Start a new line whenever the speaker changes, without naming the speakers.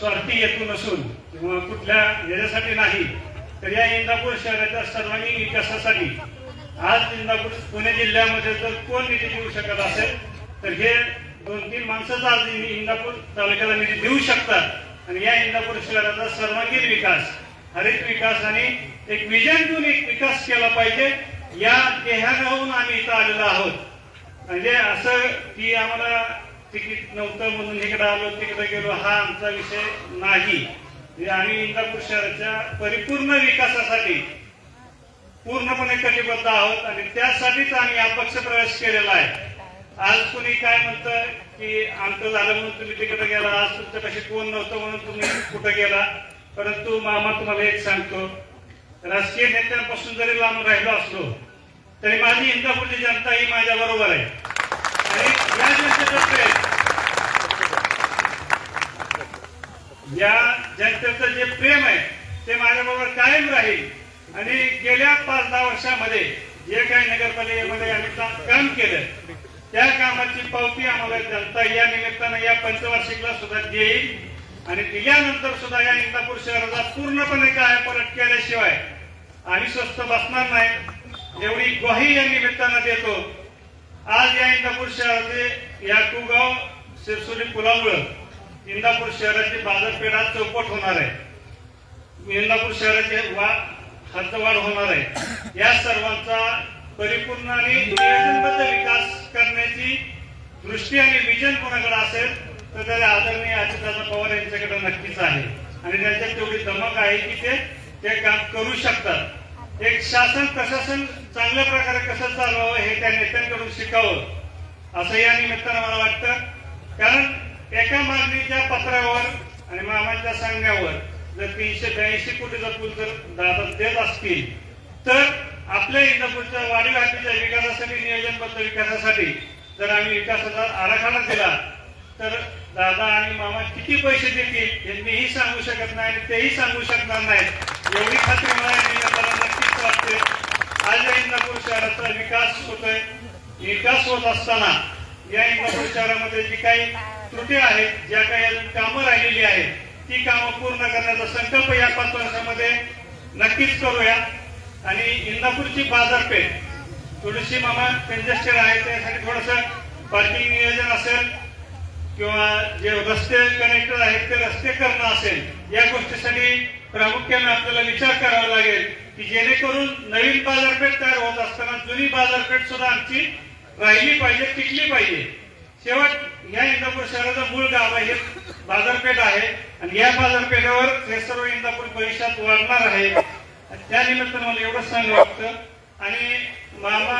स्वार्थी हेतू नसून किंवा कुठल्या याच्यासाठी नाही तर या इंदापूर शहराच्या सर्वांगीण विकासासाठी आज इंदापूर पुणे जिल्ह्यामध्ये जर कोण निधी देऊ शकत असेल तर हे दोन तीन माणसंच आज इंदापूर तालुक्याला निधी देऊ शकतात. आणि या इंदापूर शहराचा सर्वांगीण विकास हरित विकास आणि एक विजन घेऊन एक विकास केला पाहिजे या ध्येयागाहून आम्ही इथं आलेलो आहोत. म्हणजे असं की आम्हाला तिकीट नव्हतं म्हणून इकडे आलो तिकडे गेलो हा आमचा विषय नाही. म्हणजे आम्ही इंदापूर शहराच्या परिपूर्ण विकासासाठी पूर्णपणे कटिबद्ध आहोत आणि त्यासाठीच आम्ही अपक्ष प्रवेश केलेला आहे. आज कुणी काय म्हणतं की आमचं झालं म्हणून तुम्ही तिकडे गेला आज तुमच्यापाशी कोण नव्हतं म्हणून तुम्ही कुठं गेला? परंतु मामा तुम्हाला एक सांगतो राजकीय नेत्यांपासून जरी लांब राहिलो असलो तरी माझी इंदापूरची जनता ही माझ्या बरोबर आहे. आणि या जनतेतर्फे प्रेम या जनतेचं जे प्रेम आहे ते माझ्याबरोबर कायम राहील. आणि गेल्या पाच दहा वर्षामध्ये जे काही नगरपालिकेमध्ये आम्ही काम केलं त्या कामाची पावती आम्हाला जनता या निमित्तानं या पंचवार्षिकला सुद्धा देईल. आणि दिल्यानंतर सुद्धा या इंदापूर शहराचा पूर्णपणे काय परत केल्याशिवाय आम्ही स्वस्त बसणार नाही एवढी ग्वाही या निमित्तानं देतो. आज या इंदापूर शहराचे या कुगाव शिरसुली पुलामुळं इंदापूर शहराची बाजारपेठ आज चौपट होणार आहे. इंदापूर शहराचे वा खर्चवाढ होणार आहे. या सर्वांचा परिपूर्ण आणि नियोजनबद्ध विकास करण्याची दृष्टी आणि विजन कोणाकडे असेल तर त्याला आदरणीय अजितदादा पवार यांच्याकडे नक्कीच आहे. आणि त्यांच्यात तेवढी धमक आहे की ते ते काम करू शकतात. एक शासन प्रशासन चांगल्या प्रकारे कसं चालवावं हे त्या नेत्यांकडून शिकावं असं या निमित्तानं मला वाटतं. कारण एका मागणीच्या पत्रावर आणि मामाच्या सांगण्यावर जर तीनशे ब्याऐंशी कोटीचा पूल जर दादा देत असतील तर आपल्या इंदापूरच्या वाढीव हातीच्या विकासासाठी नियोजनबद्ध विकासासाठी जर आम्ही विकासाचा आराखडा दिला तर दादा आणि मामा किती पैसे देतील हे मीही सांगू शकत नाही आणि तेही सांगू शकणार नाहीत एवढी खात्री मला या नक्कीच वाटते. आज या इंदापूर शहराचा विकास होतोय. विकास होत असताना या इंदापूर शहरामध्ये जी काही त्रुटी आहेत ज्या काही अजून कामं राहिलेली आहेत ती कामं पूर्ण करण्याचा संकल्प या पाच वर्षामध्ये नक्कीच करूया. आणि इंदापूरची बाजारपेठ थोडीशी मामा कंजेस्टेड आहे त्यासाठी थोडस पार्किंग नियोजन असेल किंवा जे रस्ते कनेक्टर आहेत ते रस्ते करणं असेल या गोष्टीसाठी प्रामुख्याने आपल्याला विचार करावा लागेल की जेणेकरून नवीन बाजारपेठ तयार होत असताना जुनी बाजारपेठ सुद्धा आमची राहिली पाहिजे टिकली पाहिजे. शेवट या इंदापूर शहराचं मूळ गाव आहे बाजारपेठ आहे आणि या बाजारपेठेवर हे सर्व इंदापूर भविष्यात वाढणार आहे. त्या निमित्तानं मला एवढंच सांग वाटतं आणि मामा